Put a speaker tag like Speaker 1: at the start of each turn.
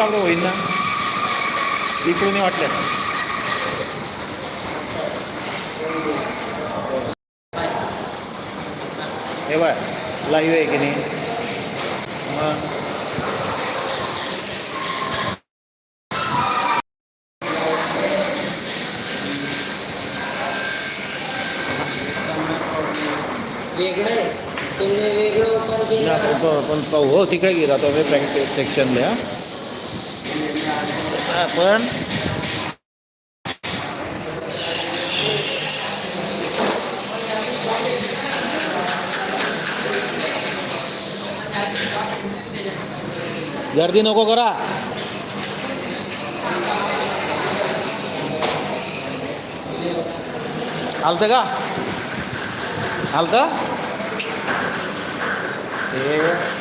Speaker 1: आपलं होईन ना? इकडूनही वाटलं हे बाय लाईव्ह आहे की नाही? मग.
Speaker 2: वेगळं
Speaker 1: पण पाहू. हो तिकडे गेला तो मी प्रॅक्टिस सेक्शनला आपण गर्दी नको करा आलतं का आलतं हे